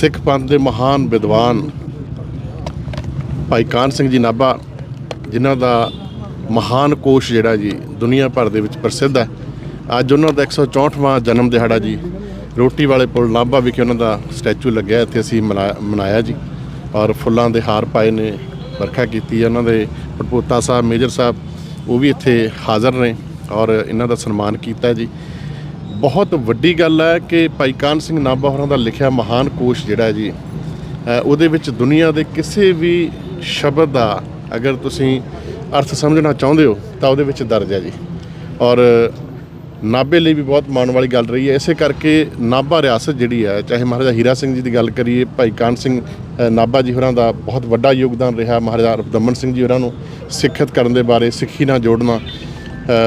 ਸਿੱਖ ਪੰਥ ਦੇ ਮਹਾਨ ਵਿਦਵਾਨ ਭਾਈ ਕਾਨ ਸਿੰਘ ਜੀ ਨਾਭਾ, ਜਿਨ੍ਹਾਂ ਦਾ ਮਹਾਨ ਕੋਸ਼ ਜਿਹੜਾ ਜੀ ਦੁਨੀਆ ਭਰ ਦੇ ਵਿੱਚ ਪ੍ਰਸਿੱਧ ਹੈ। ਅੱਜ ਉਹਨਾਂ ਦਾ 164ਵਾਂ ਜਨਮ ਦਿਹਾੜਾ ਜੀ। ਰੋਟੀ ਵਾਲੇ ਪੁਲ ਨਾਭਾ ਵਿਖੇ ਉਹਨਾਂ ਦਾ ਸਟੈਚੂ ਲੱਗਿਆ ਇੱਥੇ ਅਸੀਂ ਮਨਾ- ਮਨਾਇਆ ਜੀ। ਔਰ ਫੁੱਲਾਂ ਦੇ ਹਾਰ ਪਾਏ ਨੇ, ਵਰਖਾ ਕੀਤੀ ਉਹਨਾਂ ਦੇ ਪਟਪੋਤਾ ਸਾਹਿਬ, ਮੇਜਰ ਸਾਹਿਬ, ਉਹ ਵੀ ਇੱਥੇ ਹਾਜ਼ਰ ਨੇ ਔਰ ਇਹਨਾਂ ਦਾ ਸਨਮਾਨ ਕੀਤਾ ਜੀ। ਬਹੁਤ ਵੱਡੀ ਗੱਲ ਹੈ ਕਿ ਭਾਈ ਕਾਨ ਸਿੰਘ ਨਾਭਾ ਹੋਰਾਂ ਦਾ ਲਿਖਿਆ ਮਹਾਨ ਕੋਸ਼ ਜਿਹੜਾ ਹੈ ਜੀ ਉਹਦੇ ਵਿੱਚ ਦੁਨੀਆ ਦੇ ਕਿਸੇ ਵੀ ਸ਼ਬਦ ਦਾ ਅਗਰ ਤੁਸੀਂ ਅਰਥ ਸਮਝਣਾ ਚਾਹੁੰਦੇ ਹੋ, ਤਾਂ ਉਹਦੇ ਵਿੱਚ ਦਰਜ ਹੈ ਜੀ। ਔਰ ਨਾਭੇ ਲਈ ਵੀ ਬਹੁਤ ਮਾਣ ਵਾਲੀ ਗੱਲ ਰਹੀ ਹੈ। ਇਸੇ ਕਰਕੇ ਨਾਭਾ ਰਿਆਸਤ ਜਿਹੜੀ ਹੈ, ਚਾਹੇ ਮਹਾਰਾਜਾ ਹੀਰਾ ਸਿੰਘ ਜੀ ਦੀ ਗੱਲ ਕਰੀਏ, ਭਾਈ ਕਾਨ ਸਿੰਘ ਨਾਭਾ ਜੀ ਹੋਰਾਂ ਦਾ ਬਹੁਤ ਵੱਡਾ ਯੋਗਦਾਨ ਰਿਹਾ। ਮਹਾਰਾਜਾ ਰਬਦਮਨ ਸਿੰਘ ਜੀ ਹੋਰਾਂ ਨੂੰ ਸਿੱਖਿਅਤ ਕਰਨ ਦੇ ਬਾਰੇ, ਸਿੱਖੀ ਨਾਲ ਜੋੜਨਾ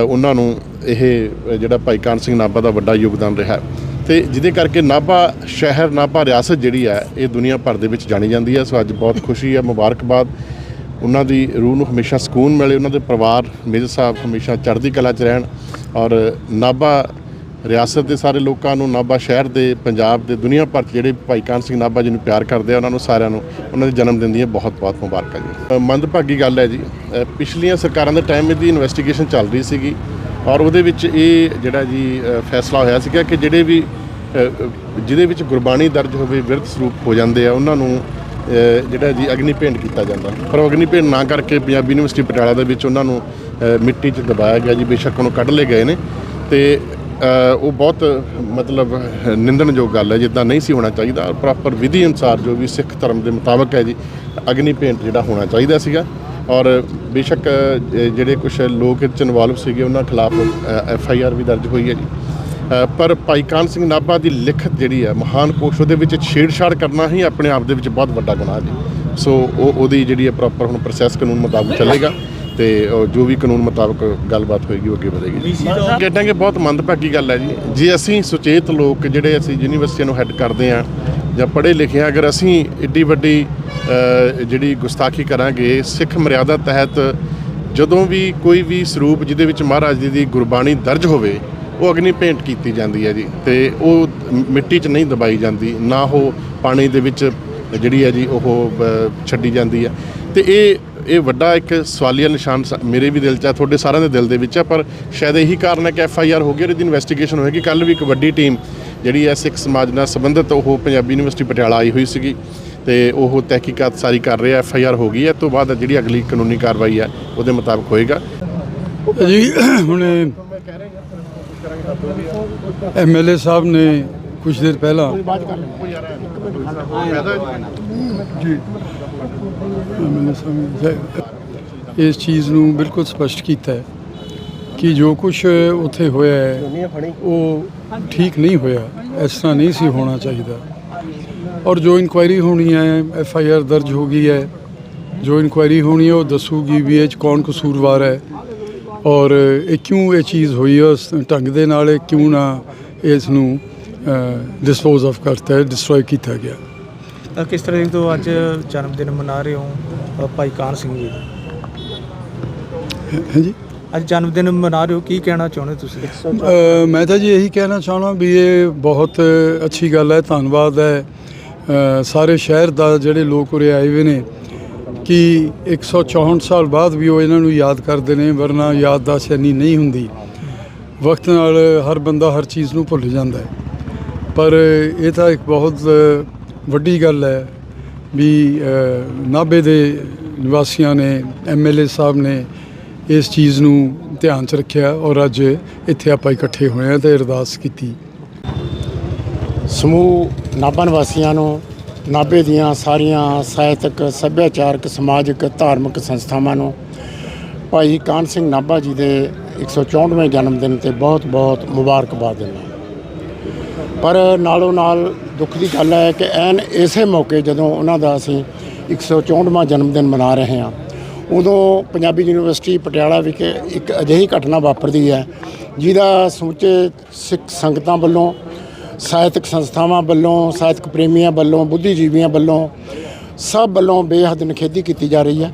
ਉਹਨਾਂ ਨੂੰ ਇਹ ਜਿਹੜਾ ਭਾਈ ਕਾਨ ਸਿੰਘ ਨਾਭਾ ਦਾ ਵੱਡਾ ਯੋਗਦਾਨ ਰਿਹਾ। ਤੇ ਜਿਹਦੇ ਕਰਕੇ ਨਾਭਾ ਸ਼ਹਿਰ, ਨਾਭਾ ਰਿਆਸਤ ਜਿਹੜੀ ਹੈ, ਇਹ ਦੁਨੀਆ ਭਰ ਦੇ ਵਿੱਚ ਜਾਣੀ ਜਾਂਦੀ ਹੈ। ਸੋ ਅੱਜ ਬਹੁਤ ਖੁਸ਼ੀ ਹੈ, ਮੁਬਾਰਕਬਾਦ। ਉਹਨਾਂ ਦੀ ਰੂਹ ਨੂੰ ਹਮੇਸ਼ਾ ਸਕੂਨ ਮਿਲੇ, ਉਹਨਾਂ ਦੇ ਪਰਿਵਾਰ ਮੇਜਰ ਸਾਹਿਬ ਹਮੇਸ਼ਾ ਚੜ੍ਹਦੀ ਕਲਾ 'ਚ ਰਹਿਣ। ਔਰ ਨਾਭਾ ਰਿਆਸਤ ਦੇ ਸਾਰੇ ਲੋਕਾਂ ਨੂੰ ਨਾਭਾ ਸ਼ਹਿਰ ਦੇ, ਪੰਜਾਬ ਦੇ, ਦੁਨੀਆ ਭਰ 'ਚ ਜਿਹੜੇ ਭਾਈ ਕਾਨ ਸਿੰਘ ਨਾਭਾ ਜੀ ਨੂੰ ਪਿਆਰ ਕਰਦੇ ਆ, ਉਹਨਾਂ ਨੂੰ ਸਾਰਿਆਂ ਨੂੰ ਉਹਨਾਂ ਦੇ ਜਨਮ ਦਿਨ ਦੀਆਂ ਬਹੁਤ-ਬਹੁਤ ਮੁਬਾਰਕਾਂ ਜੀ। ਮੰਦਭਾਗੀ ਗੱਲ ਹੈ ਜੀ। ਪਿਛਲੀਆਂ ਸਰਕਾਰਾਂ ਦੇ ਟਾਈਮ ਇਹਦੀ ਇਨਵੈਸਟੀਗੇਸ਼ਨ ਚੱਲ ਰਹੀ ਸੀਗੀ ਔਰ ਉਹਦੇ ਵਿੱਚ ਇਹ ਜਿਹੜਾ ਜੀ ਫੈਸਲਾ ਹੋਇਆ ਸੀਗਾ ਕਿ ਜਿਹੜੇ ਵੀ ਜਿਹਦੇ ਵਿੱਚ ਗੁਰਬਾਣੀ ਦਰਜ ਹੋਵੇ ਵਿਰਧ ਸਰੂਪ ਹੋ ਜਾਂਦੇ ਆ, ਉਹਨਾਂ ਨੂੰ ਜਿਹੜਾ ਜੀ ਅਗਨੀ ਭੇਂਟ ਕੀਤਾ ਜਾਂਦਾ। ਪਰ ਉਹ ਅਗਨੀ ਭੇਂਟ ਨਾ ਕਰਕੇ ਪੰਜਾਬੀ ਯੂਨੀਵਰਸਿਟੀ ਪਟਿਆਲਾ ਦੇ ਵਿੱਚ ਉਹਨਾਂ ਨੂੰ ਮਿੱਟੀ 'ਚ ਦਬਾਇਆ ਗਿਆ ਜੀ, ਬੇਸ਼ੱਕ ਉਹਨੂੰ ਕੱਢ ਲਏ ਗਏ ਨੇ। ਤੇ ਉਹ ਬਹੁਤ, ਮਤਲਬ, ਨਿੰਦਣਯੋਗ ਗੱਲ ਹੈ, ਜਿੱਦਾਂ ਨਹੀਂ ਸੀ ਹੋਣਾ ਚਾਹੀਦਾ। ਪ੍ਰੋਪਰ ਵਿਧੀ ਅਨੁਸਾਰ ਜੋ ਵੀ ਸਿੱਖ ਧਰਮ ਦੇ ਮੁਤਾਬਕ ਹੈ ਜੀ, ਅਗਨੀ ਭੇਂਟ ਜਿਹੜਾ ਹੋਣਾ ਚਾਹੀਦਾ ਸੀਗਾ। ਔਰ ਬੇਸ਼ੱਕ ਜਿਹੜੇ ਕੁਝ ਲੋਕ ਇਹ 'ਚ ਇਨਵੋਲਵ ਸੀਗੇ, ਉਹਨਾਂ ਖਿਲਾਫ ਐਫ ਆਈ ਆਰ ਵੀ ਦਰਜ ਹੋਈ ਹੈ ਜੀ। ਪਰ ਭਾਈ ਕਾਨ ਸਿੰਘ ਨਾਭਾ ਦੀ ਲਿਖਤ ਜਿਹੜੀ ਹੈ, ਮਹਾਨ ਕੋਸ਼, ਉਹਦੇ ਵਿੱਚ ਛੇੜਛਾੜ ਕਰਨਾ ਹੀ ਆਪਣੇ ਆਪ ਦੇ ਵਿੱਚ ਬਹੁਤ ਵੱਡਾ ਗੁਨਾਹ ਜੀ। ਸੋ ਉਹ, ਉਹਦੀ ਜਿਹੜੀ ਹੈ ਪ੍ਰੋਪਰ ਹੁਣ ਪ੍ਰੋਸੈਸ ਕਾਨੂੰਨ ਮੁਤਾਬਕ ਚੱਲੇਗਾ। ਤੇ ਉਹ ਜੋ ਵੀ ਕਾਨੂੰਨ ਮੁਤਾਬਕ ਗੱਲਬਾਤ ਹੋਏਗੀ ਉਹ ਅੱਗੇ ਵਧੇਗੀ। ਕਹਿੰਦਾਂਗੇ ਬਹੁਤ ਮੰਦਭਾਗੀ ਗੱਲ ਹੈ ਜੀ। ਜੇ ਅਸੀਂ ਸੁਚੇਤ ਲੋਕ ਜਿਹੜੇ ਅਸੀਂ ਯੂਨੀਵਰਸਿਟੀਆਂ ਨੂੰ ਹੈੱਡ ਕਰਦੇ ਆ ਜਾਂ ਪੜ੍ਹੇ ਲਿਖੇ ਆ ਅਗਰ ਅਸੀਂ ਏਡੀ ਵੱਡੀ ਜਿਹੜੀ ਗੁਸਤਾਖੀ ਕਰਾਂਗੇ ਸਿੱਖ ਮਰਿਆਦਾ ਤਹਿਤ ਜਦੋਂ ਵੀ ਕੋਈ ਵੀ ਸਰੂਪ ਜਿਹਦੇ ਵਿੱਚ ਮਹਾਰਾਜ ਜੀ ਦੀ ਗੁਰਬਾਣੀ ਦਰਜ ਹੋਵੇ ਉਹ ਅਗਨੀ ਭੇਂਟ ਕੀਤੀ ਜਾਂਦੀ ਹੈ ਜੀ। ਤੇ ਉਹ ਮਿੱਟੀ 'ਚ ਨਹੀਂ ਦਬਾਈ ਜਾਂਦੀ ਨਾ ਉਹ ਪਾਣੀ ਦੇ ਵਿੱਚ ਜਿਹੜੀ ਹੈ ਜੀ ਉਹ ਛੱਡੀ ਜਾਂਦੀ ਹੈ। ਤੇ ਇਹ ਇਹ ਵੱਡਾ ਇੱਕ ਸਵਾਲੀਆ ਨਿਸ਼ਾਨ ਸ- ਮੇਰੇ ਵੀ ਦਿਲ 'ਚ ਹੈ ਤੁਹਾਡੇ ਸਾਰਿਆਂ ਦੇ ਦਿਲ ਦੇ ਵਿੱਚ ਹੈ ਪਰ ਸ਼ਾਇਦ ਇਹੀ ਕਾਰਨ ਹੈ ਕਿ ਐਫ ਆਈ ਆਰ ਹੋ ਗਈ ਉਹਦੀ ਇਨਵੈਸਟੀਗੇਸ਼ਨ ਹੋਏਗੀ। ਕੱਲ ਵੀ ਇੱਕ ਵੱਡੀ ਟੀਮ ਜਿਹੜੀ ਹੈ ਸਿੱਖ ਸਮਾਜ ਨਾਲ ਸੰਬੰਧਿਤ ਉਹ ਪੰਜਾਬੀ ਯੂਨੀਵਰਸਿਟੀ ਪਟਿਆਲਾ ਆਈ ਹੋਈ ਸੀਗੀ ਤੇ ਉਹ ਤਹਿਕੀਕਾਤ ਸਾਰੀ ਕਰ ਰਿਹਾ ਐਫ ਆਈ ਆਰ ਹੋ ਗਈ ਹੈ। ਇਹ ਤੋਂ ਬਾਅਦ ਜਿਹੜੀ ਅਗਲੀ ਕਾਨੂੰਨੀ ਕਾਰਵਾਈ ਹੈ ਉਹਦੇ ਮੁਤਾਬਕ ਹੋਏਗਾ। ਜੀ ਹੁਣ ਐਮਐਲਏ ਸਾਹਿਬ ਨੇ ਕੁਝ ਦੇਰ ਪਹਿਲਾਂ ਜੀ। ਐਮਐਲਏ ਸਾਹਿਬ ਇਸ ਚੀਜ਼ ਨੂੰ ਬਿਲਕੁਲ ਸਪਸ਼ਟ ਕੀਤਾ ਹੈ ਕਿ ਜੋ ਕੁਝ ਉੱਥੇ ਹੋਇਆ ਹੈ, ਉਹ ਠੀਕ ਨਹੀਂ ਹੋਇਆ। ਇਸ ਤਰ੍ਹਾਂ ਨਹੀਂ ਸੀ ਹੋਣਾ ਚਾਹੀਦਾ। ਔਰ ਜੋ ਇਨਕੁਆਇਰੀ ਹੋਣੀ ਹੈ, ਐਫ ਆਈ ਆਰ ਦਰਜ ਹੋ ਗਈ ਹੈ, ਜੋ ਇਨਕੁਆਇਰੀ ਹੋਣੀ ਹੈ, ਉਹ ਦੱਸੂਗੀ ਵੀ ਇਹ 'ਚ ਕੌਣ ਕਸੂਰਵਾਰ ਹੈ ਔਰ ਇਹ ਕਿਉਂ ਇਹ ਚੀਜ਼ ਹੋਈ ਹੈ, ਉਸ ਢੰਗ ਦੇ ਨਾਲ ਇਹ ਕਿਉਂ ਨਾ ਇਸ ਨੂੰ ਡਿਸਪੋਜ਼ ਆਫ ਕਰਤਾ ਹੈ ਡਿਸਟਰੋਏ ਕੀਤਾ ਗਿਆ। ਅ, ਕਿਸ ਤਰ੍ਹਾਂ ਦੀ ਤੋਂ ਅੱਜ ਜਨਮ ਦਿਨ ਮਨਾ ਰਹੇ ਹੋ ਅ, ਭਾਈ ਕਾਨ ਸਿੰਘ ਜੀ? ਦਾ? ਹੈ ਜੀ। ਅੱਜ ਜਨਮ ਦਿਨ ਮਨਾ ਰਹੇ ਹੋ ਕੀ ਕਹਿਣਾ ਚਾਹੁੰਦੇ ਤੁਸੀਂ? ਅ, ਮੈਂ ਤਾਂ ਜੀ ਇਹੀ ਕਹਿਣਾ ਚਾਹਣਾ ਵੀ ਇਹ ਬਹੁਤ ਅੱਛੀ ਗੱਲ ਹੈ ਧੰਨਵਾਦ ਹੈ। ਅ, ਸਾਰੇ ਸ਼ਹਿਰ ਦਾ ਜਿਹੜੇ ਲੋਕ ਉਰੇ ਆਏ ਹੋਏ ਨੇ ਕਿ 164 ਸਾਲ ਬਾਅਦ ਵੀ ਉਹ ਇਹਨਾਂ ਨੂੰ ਯਾਦ ਕਰਦੇ ਨੇ ਵਰਨਾ ਯਾਦਦਾਸ਼ਤ ਇੰਨੀ ਨਹੀਂ ਹੁੰਦੀ। ਵਕਤ ਨਾਲ ਹਰ ਬੰਦਾ ਹਰ ਚੀਜ਼ ਨੂੰ ਭੁੱਲ ਜਾਂਦਾ ਹੈ। ਪਰ ਇਹ ਤਾਂ ਇੱਕ ਬਹੁਤ ਵੱਡੀ ਗੱਲ ਹੈ ਵੀ ਅ, ਨਾਭੇ ਦੇ ਨਿਵਾਸੀਆਂ ਨੇ ਐਮਐਲਏ ਸਾਹਿਬ ਨੇ ਇਸ ਚੀਜ਼ ਨੂੰ ਧਿਆਨ 'ਚ ਰੱਖਿਆ ਔਰ ਅੱਜ ਇੱਥੇ ਆਪਾਂ ਇਕੱਠੇ ਹੋਏ ਹਾਂ ਤੇ ਅਰਦਾਸ ਕੀਤੀ। ਸਮੂਹ ਨਾਭਾ ਨਿਵਾਸੀਆਂ ਨੂੰ ਨਾਭੇ ਦੀਆਂ ਸਾਰੀਆਂ ਸਾਹਿਤਕ ਸੱਭਿਆਚਾਰਕ ਸਮਾਜਿਕ ਧਾਰਮਿਕ ਸੰਸਥਾਵਾਂ ਨੂੰ ਭਾਈ ਕਾਨ ਸਿੰਘ ਨਾਭਾ ਜੀ ਦੇ 164ਵੇਂ ਜਨਮ ਦਿਨ ਤੇ ਬਹੁਤ-ਬਹੁਤ ਮੁਬਾਰਕਬਾਦ ਦਿੰਦਾ ਪਰ ਨਾਲੋਂ ਨਾਲ ਦੁੱਖ ਦੀ ਗੱਲ ਹੈ ਕਿ ਐਨ ਇਸੇ ਮੌਕੇ ਜਦੋਂ ਉਹਨਾਂ ਦਾ ਅਸੀਂ 164ਵਾਂ ਜਨਮ ਦਿਨ ਮਨਾ ਰਹੇ ਹਾਂ, ਉਦੋਂ ਪੰਜਾਬੀ ਯੂਨੀਵਰਸਿਟੀ ਪਟਿਆਲਾ ਵਿਖੇ ਇੱਕ ਅਜਿਹੀ ਘਟਨਾ ਵਾਪਰਦੀ ਹੈ ਜਿਹਦਾ ਸਮੁੱਚੇ ਸਿੱਖ ਸੰਗਤਾਂ ਵੱਲੋਂ, ਸਾਹਿਤਕ ਸੰਸਥਾਵਾਂ ਵੱਲੋਂ, ਸਾਹਿਤਕ ਪ੍ਰੇਮੀਆਂ ਵੱਲੋਂ, ਬੁੱਧੀਜੀਵੀਆਂ ਵੱਲੋਂ ਸਭ ਵੱਲੋਂ ਬੇਹੱਦ ਨਿਖੇਧੀ ਕੀਤੀ ਜਾ ਰਹੀ ਹੈ।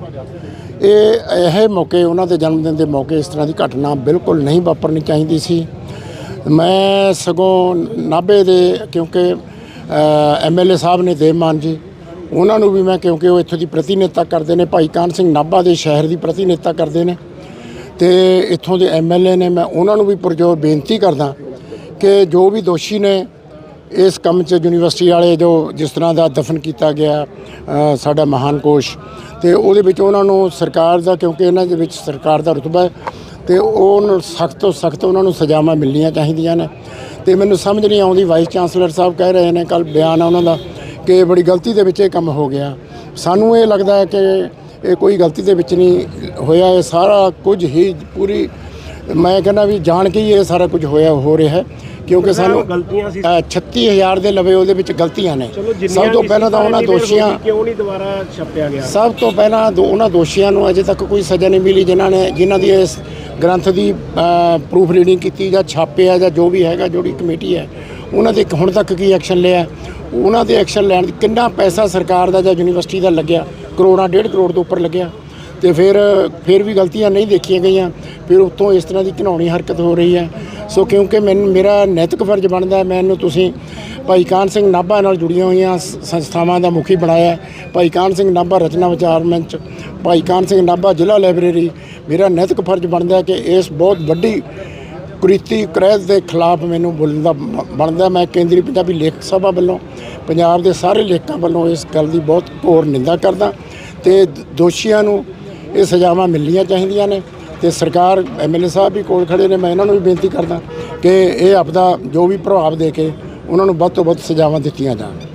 ਇਹ ਇਹ ਮੌਕੇ, ਉਹਨਾਂ ਦੇ ਜਨਮ ਦਿਨ ਦੇ ਮੌਕੇ ਇਸ ਤਰ੍ਹਾਂ ਦੀ ਘਟਨਾ ਬਿਲਕੁਲ ਨਹੀਂ ਵਾਪਰਨੀ ਚਾਹੀਦੀ ਸੀ। ਮੈਂ ਸਗੋਂ ਨਾਭੇ ਦੇ, ਕਿਉਂਕਿ ਐਮਐਲਏ ਸਾਹਿਬ ਨੇ ਦੇਵਮਾਨ ਜੀ, ਉਹਨਾਂ ਨੂੰ ਵੀ ਮੈਂ, ਕਿਉਂਕਿ ਉਹ ਇੱਥੋਂ ਦੀ ਪ੍ਰਤੀਨਿਧਤਾ ਕਰਦੇ ਨੇ, ਭਾਈ ਕਾਨ ਸਿੰਘ ਨਾਭਾ ਦੇ ਸ਼ਹਿਰ ਦੀ ਪ੍ਰਤੀਨਿਧਤਾ ਕਰਦੇ ਨੇ, ਤੇ ਇੱਥੋਂ ਦੇ ਐਮਐਲਏ ਨੇ, ਮੈਂ ਉਹਨਾਂ ਨੂੰ ਵੀ ਪੁਰਜੋਰ ਬੇਨਤੀ ਕਰਦਾ ਕਿ ਜੋ ਵੀ ਦੋਸ਼ੀ ਨੇ, ਇਸ ਕੰਮ 'ਚ ਯੂਨੀਵਰਸਿਟੀ ਵਾਲੇ ਜੋ ਜਿਸ ਤਰ੍ਹਾਂ ਦਾ ਦਫਨ ਕੀਤਾ ਗਿਆ ਸਾਡਾ ਮਹਾਨ ਕੋਸ਼, ਤੇ ਉਹਦੇ ਵਿੱਚ ਉਹਨਾਂ ਨੂੰ ਸਰਕਾਰ ਦਾ, ਕਿਉਂਕਿ ਇਹਨਾਂ ਦੇ ਵਿੱਚ ਸਰਕਾਰ ਦਾ ਰੁਤਬਾ ਹੈ ਤੇ ਉਹਨਾਂ ਸਖਤ ਤੋਂ ਸਖਤ ਉਹਨਾਂ ਨੂੰ ਸਜ਼ਾਵਾਂ ਮਿਲਣੀਆਂ ਚਾਹੀਦੀਆਂ ਨੇ। ਤੇ ਮੈਨੂੰ ਸਮਝ ਨਹੀਂ ਆਉਂਦੀ ਵਾਈਸ ਚਾਂਸਲਰ ਸਾਹਿਬ ਕਹਿ ਰਹੇ ਨੇ ਕੱਲ ਬਿਆਨ ਆ ਉਹਨਾਂ ਦਾ, ਕਿ ਬੜੀ ਗਲਤੀ ਦੇ ਵਿੱਚ ਇਹ ਕੰਮ ਹੋ ਗਿਆ। ਸਾਨੂੰ ਇਹ ਲੱਗਦਾ ਹੈ ਕਿ ਇਹ ਕੋਈ ਗਲਤੀ ਦੇ ਵਿੱਚ ਨਹੀਂ ਹੋਇਆ, ਇਹ ਸਾਰਾ ਕੁਝ ਹੀ ਪੂਰੀ, ਮੈਂ ਕਹਿੰਦਾ ਵੀ ਜਾਣ ਕੇ ਹੀ ਇਹ ਸਾਰਾ ਕੁਝ ਹੋਇਆ, ਹੋ ਰਿਹਾ ਹੈ। ਕਿਉਂਕਿ ਸਾਨੂੰ ਗਲਤੀਆਂ ਸੀ। ਅ, 36000 ਦੇ ਲਵੇ ਉਹਦੇ ਵਿੱਚ ਗਲਤੀਆਂ ਨੇ। ਸਭ ਤੋਂ ਪਹਿਲਾਂ ਤਾਂ ਉਹਨਾਂ ਦੋਸ਼ੀਆਂ ਕਿਉਂ ਨਹੀਂ ਦੁਬਾਰਾ ਛਾਪਿਆ ਗਿਆ? ਸਭ ਤੋਂ ਪਹਿਲਾਂ ਉਹਨਾਂ ਦੋਸ਼ੀਆਂ ਨੂੰ ਅਜੇ ਤੱਕ ਕੋਈ ਸਜ਼ਾ ਨਹੀਂ ਮਿਲੀ ਜਿਨ੍ਹਾਂ ਨੇ ਜਿਨ੍ਹਾਂ ਦੀ ਇਸ ਗ੍ਰੰਥ ਦੀ ਪ੍ਰੂਫ ਰੀਡਿੰਗ ਕੀਤੀ ਜਾਂ ਛਾਪਿਆ ਜਾਂ ਜੋ ਵੀ ਹੈਗਾ ਜਿਹੜੀ ਕਮੇਟੀ ਹੈ ਉਹਨਾਂ ਦੇ ਹੁਣ ਤੱਕ ਕੀ ਐਕਸ਼ਨ ਲਿਆ ਉਹਨਾਂ ਦੇ ਐਕਸ਼ਨ ਲੈਣ ਕਿੰਨਾ ਪੈਸਾ ਸਰਕਾਰ ਦਾ ਜਾਂ ਯੂਨੀਵਰਸਿਟੀ ਦਾ ਲੱਗਿਆ? ਕਰੋੜਾਂ ਡੇਢ ਕਰੋੜ ਤੋਂ ਉੱਪਰ ਲੱਗਿਆ। ਤੇ ਫਿਰ ਫਿਰ ਵੀ ਗਲਤੀਆਂ ਨਹੀਂ ਦੇਖੀਆਂ ਗਈਆਂ। ਫਿਰ ਉੱਤੋਂ ਇਸ ਤਰ੍ਹਾਂ ਦੀ ਘਿਨਾਉਣੀ ਹਰਕਤ ਹੋ ਰਹੀ ਹੈ। ਸੋ ਕਿਉਂਕਿ ਮੈਨੂੰ, ਮੇਰਾ ਨੈਤਿਕ ਫਰਜ਼ ਬਣਦਾ ਮੈਨੂੰ ਤੁਸੀਂ ਭਾਈ ਕਾਨ ਸਿੰਘ ਨਾਭਾ ਨਾਲ ਜੁੜੀਆਂ ਹੋਈਆਂ ਸੰਸਥਾਵਾਂ ਦਾ ਮੁਖੀ ਬਣਾਇਆ ਭਾਈ ਕਾਨ ਸਿੰਘ ਨਾਭਾ ਰਚਨਾ ਵਿਚਾਰ ਮੰਚ ਭਾਈ ਕਾਨ ਸਿੰਘ ਨਾਭਾ ਜ਼ਿਲ੍ਹਾ ਲਾਇਬ੍ਰੇਰੀ। ਮੇਰਾ ਨੈਤਿਕ ਫਰਜ਼ ਬਣਦਾ ਕਿ ਇਸ ਬਹੁਤ ਵੱਡੀ ਕੁਰੀਤੀ ਕਰੈਤ ਦੇ ਖਿਲਾਫ ਮੈਨੂੰ ਬੋਲਣ ਦਾ ਬ- ਬਣਦਾ ਮੈਂ ਕੇਂਦਰੀ ਪੰਜਾਬੀ ਲੇਖਕ ਸਭਾ ਵੱਲੋਂ, ਪੰਜਾਬ ਦੇ ਸਾਰੇ ਲੇਖਕਾਂ ਵੱਲੋਂ ਇਸ ਗੱਲ ਦੀ ਬਹੁਤ ਘੋਰ ਨਿੰਦਾ ਕਰਦਾ। ਤੇ ਦੋਸ਼ੀਆਂ ਨੂੰ ਇਹ ਸਜ਼ਾਵਾਂ ਮਿਲਣੀਆਂ ਚਾਹੀਦੀਆਂ ਨੇ ਤੇ ਸਰਕਾਰ ਐਮਐਲਏ ਸਾਹਿਬ ਵੀ ਕੋਲ ਖੜੇ ਨੇ, ਮੈਂ ਇਹਨਾਂ ਨੂੰ ਵੀ ਬੇਨਤੀ ਕਰਦਾ ਕਿ ਇਹ ਆਪਦਾ ਜੋ ਵੀ ਪ੍ਰਭਾਵ ਦੇ ਕੇ ਉਹਨਾਂ ਨੂੰ ਵੱਧ ਤੋਂ ਵੱਧ ਸਜ਼ਾਵਾਂ ਦਿੱਤੀਆਂ ਜਾਣ।